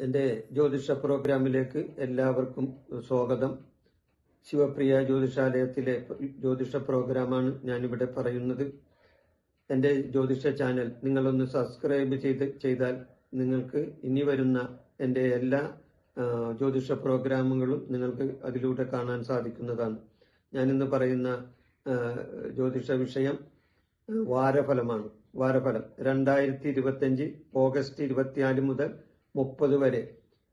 എന്റെ ജ്യോതിഷ പ്രോഗ്രാമിലേക്ക് എല്ലാവർക്കും സ്വാഗതം. ശിവപ്രിയ ജ്യോതിഷാലയത്തിലെ ജ്യോതിഷ പ്രോഗ്രാമാണ് ഞാനിവിടെ പറയുന്നത്. എന്റെ ജ്യോതിഷ ചാനൽ നിങ്ങളൊന്ന് സബ്സ്ക്രൈബ് ചെയ്ത് ചെയ്താൽ നിങ്ങൾക്ക് ഇനി വരുന്ന എന്റെ എല്ലാ ജ്യോതിഷ പ്രോഗ്രാമുകളും നിങ്ങൾക്ക് അതിലൂടെ കാണാൻ സാധിക്കുന്നതാണ്. ഞാനിന്ന് പറയുന്ന ജ്യോതിഷ വിഷയം വാരഫലമാണ്. വാരഫലം. രണ്ടായിരത്തി ഇരുപത്തിയഞ്ച് ഓഗസ്റ്റ് ഇരുപത്തിനാല് മുതൽ മുപ്പത് വരെ.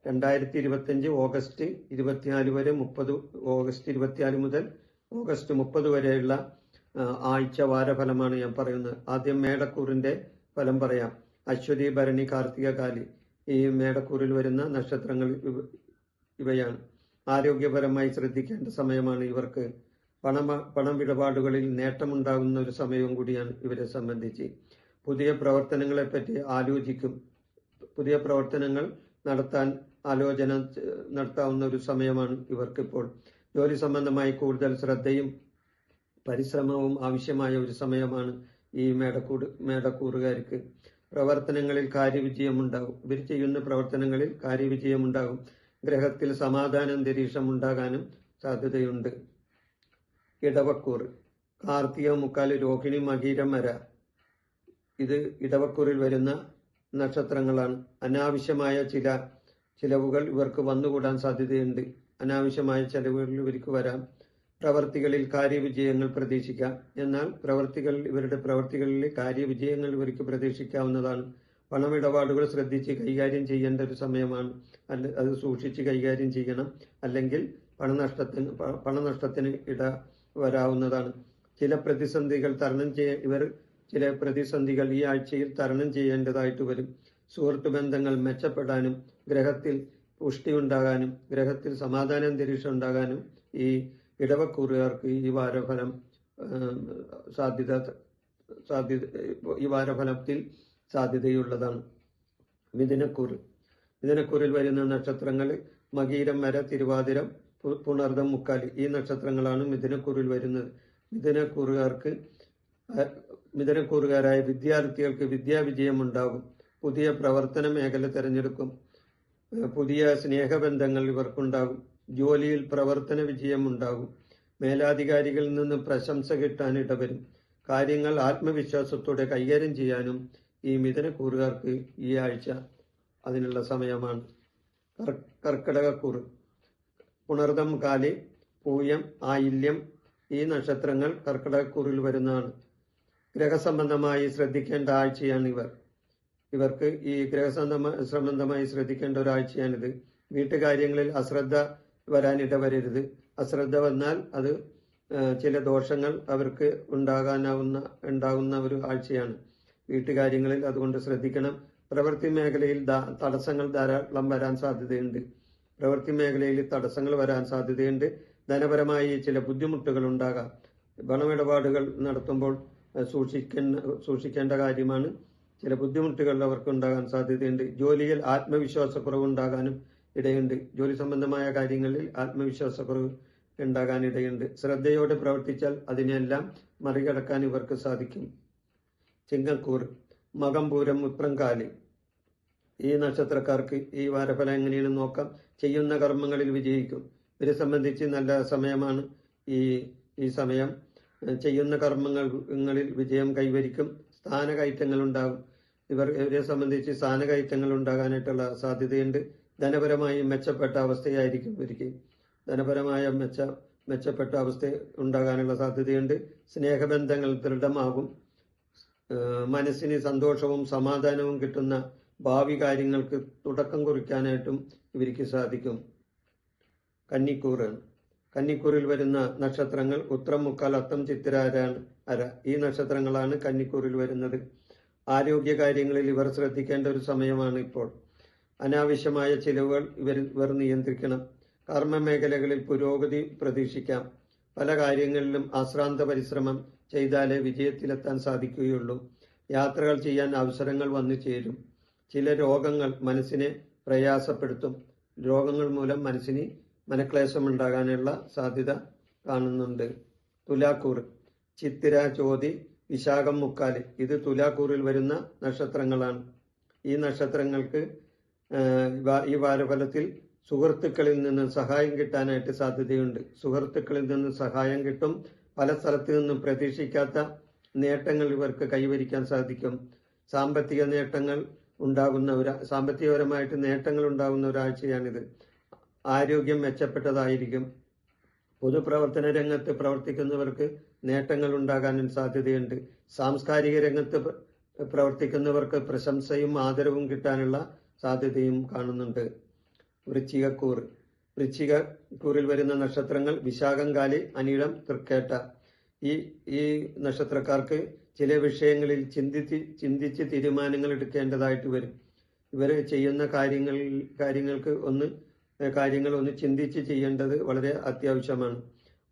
രണ്ടായിരത്തി ഇരുപത്തിയഞ്ച് ഓഗസ്റ്റ് ഇരുപത്തിനാല് വരെ മുപ്പത് ഓഗസ്റ്റ് ഇരുപത്തിനാല് മുതൽ ഓഗസ്റ്റ് മുപ്പത് വരെയുള്ള ആഴ്ച വാരഫലമാണ് ഞാൻ പറയുന്നത്. ആദ്യം മേടക്കൂറിന്റെ ഫലം പറയാം. അശ്വതി ഭരണി കാർത്തിക കാലി ഈ മേടക്കൂറിൽ വരുന്ന നക്ഷത്രങ്ങൾ ഇവയാണ്. ആരോഗ്യപരമായി ശ്രദ്ധിക്കേണ്ട സമയമാണ് ഇവർക്ക് പണമ പണമിടപാടുകളിൽ നേട്ടമുണ്ടാകുന്ന ഒരു സമയവും കൂടിയാണ് ഇവരെ സംബന്ധിച്ച്. പുതിയ പ്രവർത്തനങ്ങളെ പറ്റി ആലോചിക്കും. പുതിയ പ്രവർത്തനങ്ങൾ നടത്താൻ ആലോചന നടത്താവുന്ന ഒരു സമയമാണ് ഇവർക്കിപ്പോൾ. ജോലി സംബന്ധമായി കൂടുതൽ ശ്രദ്ധയും പരിശ്രമവും ആവശ്യമായ ഒരു സമയമാണ് ഈ മേടക്കൂട് മേടക്കൂറുകാർക്ക്. പ്രവർത്തനങ്ങളിൽ കാര്യവിജയമുണ്ടാകും. ഇവർ ചെയ്യുന്ന പ്രവർത്തനങ്ങളിൽ കാര്യവിജയമുണ്ടാകും. ഗ്രഹത്തിൽ സമാധാന അന്തരീക്ഷം ഉണ്ടാകാനും സാധ്യതയുണ്ട്. ഇടവക്കൂർ കാർത്തിക മുക്കാൽ രോഹിണി മകീരം വര ഇത് ഇടവക്കൂറിൽ വരുന്ന നക്ഷത്രങ്ങളാണ്. അനാവശ്യമായ ചില ചിലവുകൾ ഇവർക്ക് വന്നുകൂടാൻ സാധ്യതയുണ്ട്. അനാവശ്യമായ ചെലവുകൾ ഇവർക്ക് വരാം. പ്രവർത്തികളിൽ കാര്യവിജയങ്ങൾ പ്രതീക്ഷിക്കാം. എന്നാൽ പ്രവർത്തികൾ ഇവരുടെ പ്രവർത്തികളിൽ കാര്യവിജയങ്ങൾ ഇവർക്ക് പ്രതീക്ഷിക്കാവുന്നതാണ്. പണമിടപാടുകൾ ശ്രദ്ധിച്ച് കൈകാര്യം ചെയ്യേണ്ട ഒരു സമയമാണ്. അല്ല അത് സൂക്ഷിച്ച് കൈകാര്യം ചെയ്യണം. അല്ലെങ്കിൽ പണനഷ്ടത്തിന് പണനഷ്ടത്തിന് ഇട വരാവുന്നതാണ്. ചില പ്രതിസന്ധികൾ തരണം ചെയ്യ ഇവർ ചില പ്രതിസന്ധികൾ ഈ ആഴ്ചയിൽ തരണം ചെയ്യേണ്ടതായിട്ട് വരും. സുഹൃത്ത് ബന്ധങ്ങൾ മെച്ചപ്പെടാനും ഗ്രഹത്തിൽ പുഷ്ടി ഉണ്ടാകാനും ഗ്രഹത്തിൽ സമാധാന അന്തരീക്ഷം ഉണ്ടാകാനും ഈ ഇടവക്കൂറുകാർക്ക് ഈ വാരഫലം സാധ്യത സാധ്യത ഈ വാരഫലത്തിൽ സാധ്യതയുള്ളതാണ്. മിഥുനക്കൂറ്. മിഥുനക്കൂറിൽ വരുന്ന നക്ഷത്രങ്ങൾ മകീരം വര തിരുവാതിരം പുണർദം മുക്കാലി ഈ നക്ഷത്രങ്ങളാണ് മിഥുനക്കൂറിൽ വരുന്നത്. മിഥുനക്കൂറുകാർക്ക് മിഥുനക്കൂറുകാരായ വിദ്യാർത്ഥികൾക്ക് വിദ്യാവിജയം ഉണ്ടാകും പുതിയ പ്രവർത്തന മേഖല തിരഞ്ഞെടുക്കും. പുതിയ സ്നേഹബന്ധങ്ങൾ ഇവർക്കുണ്ടാകും. ജോലിയിൽ പ്രവർത്തന വിജയം ഉണ്ടാകും മേലാധികാരികളിൽ നിന്ന് പ്രശംസ കിട്ടാൻ ഇടവരും. കാര്യങ്ങൾ ആത്മവിശ്വാസത്തോടെ കൈകാര്യം ചെയ്യാനും ഈ മിഥുനക്കൂറുകാർക്ക് ഈ ആഴ്ച അതിനുള്ള സമയമാണ്. കർ- കർക്കിടകക്കൂറ്. പുണർദം കാലി പൂയം ആയില്യം ഈ നക്ഷത്രങ്ങൾ കർക്കിടകക്കൂറിൽ വരുന്നതാണ്. ഗ്രഹസംബന്ധമായി ശ്രദ്ധിക്കേണ്ട ആഴ്ചയാണ് ഇവർ ഇവർക്ക് ഈ ഗ്രഹസംബന്ധ സംബന്ധമായി ശ്രദ്ധിക്കേണ്ട ഒരാഴ്ചയാണിത്. വീട്ടുകാര്യങ്ങളിൽ അശ്രദ്ധ വരാനിട വരരുത് അശ്രദ്ധ വന്നാൽ അത് ചില ദോഷങ്ങൾ അവർക്ക് ഉണ്ടാകാനാവുന്ന ഉണ്ടാകുന്ന ഒരു ആഴ്ചയാണ്. വീട്ടുകാര്യങ്ങളിൽ അതുകൊണ്ട് ശ്രദ്ധിക്കണം. പ്രവൃത്തി മേഖലയിൽ തടസ്സങ്ങൾ ധാരാളം വരാൻ സാധ്യതയുണ്ട്. പ്രവൃത്തി മേഖലയിൽ തടസ്സങ്ങൾ വരാൻ സാധ്യതയുണ്ട്. ധനപരമായി ചില ബുദ്ധിമുട്ടുകൾ ഉണ്ടാകാം. പണമിടപാടുകൾ നടത്തുമ്പോൾ സൂക്ഷിക്കേണ്ട സൂക്ഷിക്കേണ്ട കാര്യമാണ്. ചില ബുദ്ധിമുട്ടുകൾ അവർക്ക് ഉണ്ടാകാൻ സാധ്യതയുണ്ട്. ജോലിയിൽ ആത്മവിശ്വാസക്കുറവുണ്ടാകാനും ഇടയുണ്ട്. ജോലി സംബന്ധമായ കാര്യങ്ങളിൽ ആത്മവിശ്വാസക്കുറവ് ഉണ്ടാകാൻ ഇടയുണ്ട്. ശ്രദ്ധയോടെ പ്രവർത്തിച്ചാൽ അതിനെല്ലാം മറികടക്കാൻ ഇവർക്ക് സാധിക്കും. ചിങ്ങക്കൂർ മകംപൂരം ഉത്രംകാലി ഈ നക്ഷത്രക്കാർക്ക് ഈ വാരഫലം എങ്ങനെയാണ് നോക്കാം. ചെയ്യുന്ന കർമ്മങ്ങളിൽ വിജയിക്കും. ഇവരെ സംബന്ധിച്ച് നല്ല സമയമാണ്. ഈ ഈ സമയം ചെയ്യുന്ന കർമ്മങ്ങളിൽ വിജയം കൈവരിക്കും. സ്ഥാനകയറ്റങ്ങൾ ഉണ്ടാകും ഇവർ ഇവരെ സംബന്ധിച്ച് സ്ഥാനകയറ്റങ്ങൾ ഉണ്ടാകാനായിട്ടുള്ള സാധ്യതയുണ്ട്. ധനപരമായി മെച്ചപ്പെട്ട അവസ്ഥയായിരിക്കും ഇവർക്ക്. ധനപരമായ മെച്ച മെച്ചപ്പെട്ട അവസ്ഥ ഉണ്ടാകാനുള്ള സാധ്യതയുണ്ട്. സ്നേഹബന്ധങ്ങൾ ദൃഢമാകും. മനസ്സിന് സന്തോഷവും സമാധാനവും കിട്ടുന്ന ഭാവി കാര്യങ്ങൾക്ക് തുടക്കം കുറിക്കാനായിട്ടും ഇവർക്ക് സാധിക്കും. കന്നിക്കൂറ്. കന്നിക്കൂറിൽ വരുന്ന നക്ഷത്രങ്ങൾ ഉത്രം മുക്കാൽ അത്തം ചിത്തിരാരാണ് അര. ഈ നക്ഷത്രങ്ങളാണ് കന്നിക്കൂറിൽ വരുന്നത്. ആരോഗ്യ കാര്യങ്ങളിൽ ഇവർ ശ്രദ്ധിക്കേണ്ട ഒരു സമയമാണ് ഇപ്പോൾ. അനാവശ്യമായ ചിലവുകൾ ഇവർ ഇവർ നിയന്ത്രിക്കണം. കർമ്മ മേഖലകളിൽ പുരോഗതി പ്രതീക്ഷിക്കാം. പല കാര്യങ്ങളിലും ആശ്രാന്ത പരിശ്രമം ചെയ്താലേ വിജയത്തിലെത്താൻ സാധിക്കുകയുള്ളൂ. യാത്രകൾ ചെയ്യാൻ അവസരങ്ങൾ വന്നു ചേരും. ചില രോഗങ്ങൾ മനസ്സിനെ പ്രയാസപ്പെടുത്തും. രോഗങ്ങൾ മൂലം മനസ്സിന് മനക്ലേശമുണ്ടാകാനുള്ള സാധ്യത കാണുന്നുണ്ട്. തുലാക്കൂർ ചിത്തിര ചോതി വിശാഖം മുക്കാൽ ഇത് തുലാക്കൂറിൽ വരുന്ന നക്ഷത്രങ്ങളാണ്. ഈ നക്ഷത്രങ്ങൾക്ക് ഈ വാരഫലത്തിൽ സുഹൃത്തുക്കളിൽ നിന്ന് സഹായം കിട്ടാനായിട്ട് സാധ്യതയുണ്ട്. സുഹൃത്തുക്കളിൽ നിന്ന് സഹായം കിട്ടും. പല സ്ഥലത്തു നിന്നും പ്രതീക്ഷിക്കാത്ത നേട്ടങ്ങൾ ഇവർക്ക് കൈവരിക്കാൻ സാധിക്കും. സാമ്പത്തിക നേട്ടങ്ങൾ ഉണ്ടാകുന്ന ഒരു സാമ്പത്തികപരമായിട്ട് നേട്ടങ്ങൾ ഉണ്ടാകുന്ന ഒരാഴ്ചയാണിത്. ആരോഗ്യം മെച്ചപ്പെട്ടതായിരിക്കും. പൊതുപ്രവർത്തന രംഗത്ത് പ്രവർത്തിക്കുന്നവർക്ക് നേട്ടങ്ങൾ ഉണ്ടാകാനും സാധ്യതയുണ്ട്. സാംസ്കാരിക രംഗത്ത് പ്രവർത്തിക്കുന്നവർക്ക് പ്രശംസയും ആദരവും കിട്ടാനുള്ള സാധ്യതയും കാണുന്നുണ്ട്. വൃശ്ചികക്കൂർ വൃശ്ചികക്കൂറിൽ വരുന്ന നക്ഷത്രങ്ങൾ വിശാഖം കാലി അനിഴം തൃക്കേട്ട. ഈ ഈ നക്ഷത്രക്കാർക്ക് ചില വിഷയങ്ങളിൽ ചിന്തിച്ച് ചിന്തിച്ച് തീരുമാനങ്ങൾ എടുക്കേണ്ടതായിട്ട് വരും. ഇവർ ചെയ്യുന്ന കാര്യങ്ങൾ കാര്യങ്ങൾക്ക് ഒന്ന് കാര്യങ്ങൾ ഒന്ന് ചിന്തിച്ച് ചെയ്യേണ്ടത് വളരെ അത്യാവശ്യമാണ്.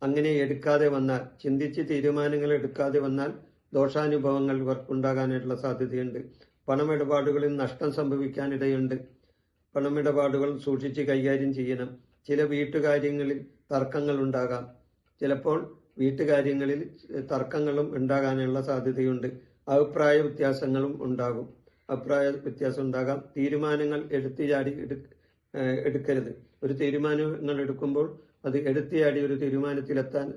അങ്ങനെ എടുക്കാതെ വന്നാൽ ചിന്തിച്ച് തീരുമാനങ്ങൾ എടുക്കാതെ വന്നാൽ ദോഷാനുഭവങ്ങൾ ഇവർക്കുണ്ടാകാനായിട്ടുള്ള സാധ്യതയുണ്ട്. പണമിടപാടുകളിൽ നഷ്ടം സംഭവിക്കാനിടയുണ്ട്. പണമിടപാടുകൾ സൂക്ഷിച്ച് കൈകാര്യം ചെയ്യണം. ചില വീട്ടുകാര്യങ്ങളിൽ തർക്കങ്ങൾ ഉണ്ടാകാം. ചിലപ്പോൾ വീട്ടുകാര്യങ്ങളിൽ തർക്കങ്ങളും ഉണ്ടാകാനുള്ള സാധ്യതയുണ്ട്. അഭിപ്രായ വ്യത്യാസങ്ങളും ഉണ്ടാകും. അഭിപ്രായ വ്യത്യാസം ഉണ്ടാകാം. തീരുമാനങ്ങൾ എടുത്തു ചാടി എടുക്കരുത്. ഒരു തീരുമാനങ്ങൾ എടുക്കുമ്പോൾ അത് എടുത്തിയാടി ഒരു തീരുമാനത്തിലെത്താൻ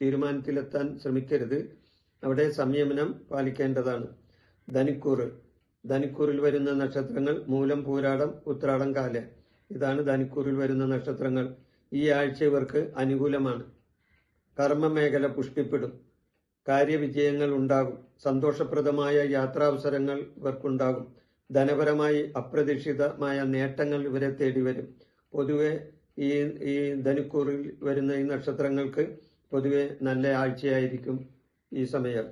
തീരുമാനത്തിലെത്താൻ ശ്രമിക്കരുത്. അവിടെ സംയമനം പാലിക്കേണ്ടതാണ്. ധനിക്കൂറ്. ധനിക്കൂറിൽ വരുന്ന നക്ഷത്രങ്ങൾ മൂലം പൂരാടം ഉത്രാടം കാല. ഇതാണ് ധനിക്കൂറിൽ വരുന്ന നക്ഷത്രങ്ങൾ. ഈ ആഴ്ച ഇവർക്ക് അനുകൂലമാണ്. കർമ്മമേഖല പുഷ്ടിപ്പെടും. കാര്യവിജയങ്ങൾ ഉണ്ടാകും. സന്തോഷപ്രദമായ യാത്രാവസരങ്ങൾ ഇവർക്കുണ്ടാകും. ധനപരമായി അപ്രതീക്ഷിതമായ നേട്ടങ്ങൾ ഇവരെ തേടി വരും പൊതുവെ ഈ ഈ ധനുക്കൂറിൽ വരുന്ന ഈ നക്ഷത്രങ്ങൾക്ക് പൊതുവെ നല്ല ആഴ്ചയായിരിക്കും ഈ സമയം.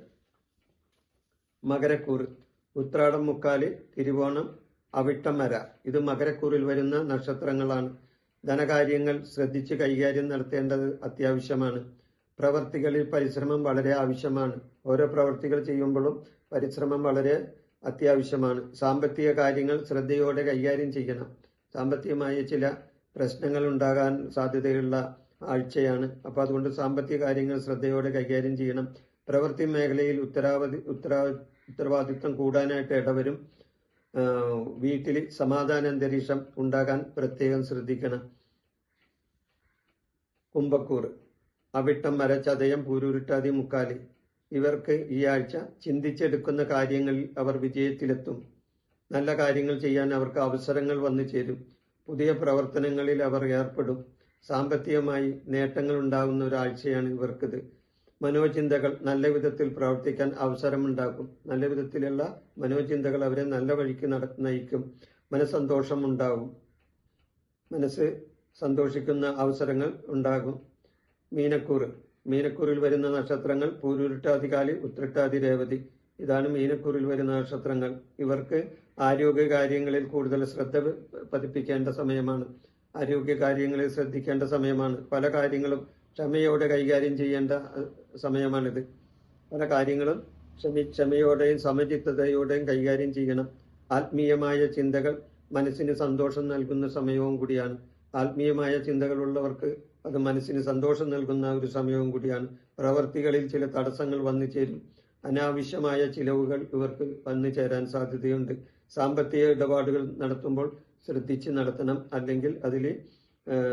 മകരക്കൂറ്. ഉത്രാടം മുക്കാൽ തിരുവോണം അവിട്ടം വര ഇത് മകരക്കൂറിൽ വരുന്ന നക്ഷത്രങ്ങളാണ്. ധനകാര്യങ്ങൾ ശ്രദ്ധിച്ച് കൈകാര്യം നടത്തേണ്ടത് അത്യാവശ്യമാണ്. പ്രവർത്തികളിൽ പരിശ്രമം വളരെ ആവശ്യമാണ്. ഓരോ പ്രവർത്തികൾ ചെയ്യുമ്പോഴും പരിശ്രമം വളരെ അത്യാവശ്യമാണ്. സാമ്പത്തിക കാര്യങ്ങൾ ശ്രദ്ധയോടെ കൈകാര്യം ചെയ്യണം. സാമ്പത്തികമായ ചില പ്രശ്നങ്ങൾ ഉണ്ടാകാൻ സാധ്യതയുള്ള ആഴ്ചയാണ്. അപ്പോൾ അതുകൊണ്ട് സാമ്പത്തിക കാര്യങ്ങൾ ശ്രദ്ധയോടെ കൈകാര്യം ചെയ്യണം. പ്രവൃത്തി മേഖലയിൽ ഉത്തരവാദി ഉത്തരവാ ഉത്തരവാദിത്വം കൂടാനായിട്ട് ഇടവരും. വീട്ടിൽ സമാധാന അന്തരീക്ഷം ഉണ്ടാകാൻ പ്രത്യേകം ശ്രദ്ധിക്കണം. കുംഭക്കൂർ. അവിട്ടം മരച്ചതയം ചതയം പൂരുരുട്ടാതി മുക്കാലി. ഇവർക്ക് ഈ ആഴ്ച ചിന്തിച്ചെടുക്കുന്ന കാര്യങ്ങളിൽ അവർ വിജയത്തിലെത്തും. നല്ല കാര്യങ്ങൾ ചെയ്യാൻ അവർക്ക് അവസരങ്ങൾ വന്നു ചേരും. പുതിയ പ്രവർത്തനങ്ങളിൽ അവർ ഏർപ്പെടും. സാമ്പത്തികമായി നേട്ടങ്ങൾ ഉണ്ടാകുന്ന ഒരാഴ്ചയാണ് ഇവർക്കിത്. മനോചിന്തകൾ നല്ല വിധത്തിൽ പ്രവർത്തിക്കാൻ അവസരമുണ്ടാക്കും. നല്ല വിധത്തിലുള്ള മനോചിന്തകൾ അവരെ നല്ല വഴിക്ക് നയിക്കും. മനസ്സന്തോഷം ഉണ്ടാകും മനസ്സ് സന്തോഷിക്കുന്ന അവസരങ്ങൾ ഉണ്ടാകും. മീനക്കൂറ് മീനക്കൂറിൽ വരുന്ന നക്ഷത്രങ്ങൾ പൂരുരുട്ടാതികാലി ഉത്രട്ടാതി രേവതി. ഇതാണ് മീനക്കൂറിൽ വരുന്ന നക്ഷത്രങ്ങൾ. ഇവർക്ക് ആരോഗ്യ കാര്യങ്ങളിൽ കൂടുതൽ ശ്രദ്ധ പതിപ്പിക്കേണ്ട സമയമാണ്. ആരോഗ്യ കാര്യങ്ങളിൽ ശ്രദ്ധിക്കേണ്ട സമയമാണ്. പല കാര്യങ്ങളും ക്ഷമയോടെ കൈകാര്യം ചെയ്യേണ്ട സമയമാണിത്. പല കാര്യങ്ങളും ക്ഷമി ക്ഷമയോടെയും സമചിത്തതയോടെയും കൈകാര്യം ചെയ്യണം. ആത്മീയമായ ചിന്തകൾ മനസ്സിന് സന്തോഷം നൽകുന്ന സമയവും കൂടിയാണ്. ആത്മീയമായ ചിന്തകളുള്ളവർക്ക് അത് മനസ്സിന് സന്തോഷം നൽകുന്ന ഒരു സമയവും കൂടിയാണ്. പ്രവർത്തികളിൽ ചില തടസ്സങ്ങൾ വന്നു ചേരും. അനാവശ്യമായ ചിലവുകൾ ഇവർക്ക് വന്നു ചേരാൻ സാധ്യതയുണ്ട്. സാമ്പത്തിക ഇടപാടുകൾ നടത്തുമ്പോൾ ശ്രദ്ധിച്ച് നടത്തണം. അല്ലെങ്കിൽ അതിൽ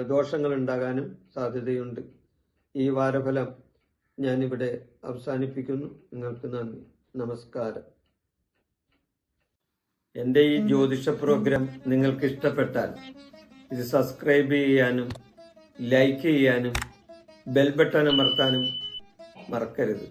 ദോഷങ്ങൾ ഉണ്ടാകാനും സാധ്യതയുണ്ട്. ഈ വാരഫലം ഞാനിവിടെ അവസാനിപ്പിക്കുന്നു. നിങ്ങൾക്ക് നന്ദി. നമസ്കാരം. എന്റെ ഈ ജ്യോതിഷ പ്രോഗ്രാം നിങ്ങൾക്ക് ഇഷ്ടപ്പെട്ടാൽ ഇത് സബ്സ്ക്രൈബ് ചെയ്യാനും ലൈക്ക് ചെയ്യാനും ബെൽ ബട്ടൺ അമർത്താനും മറക്കരുത്.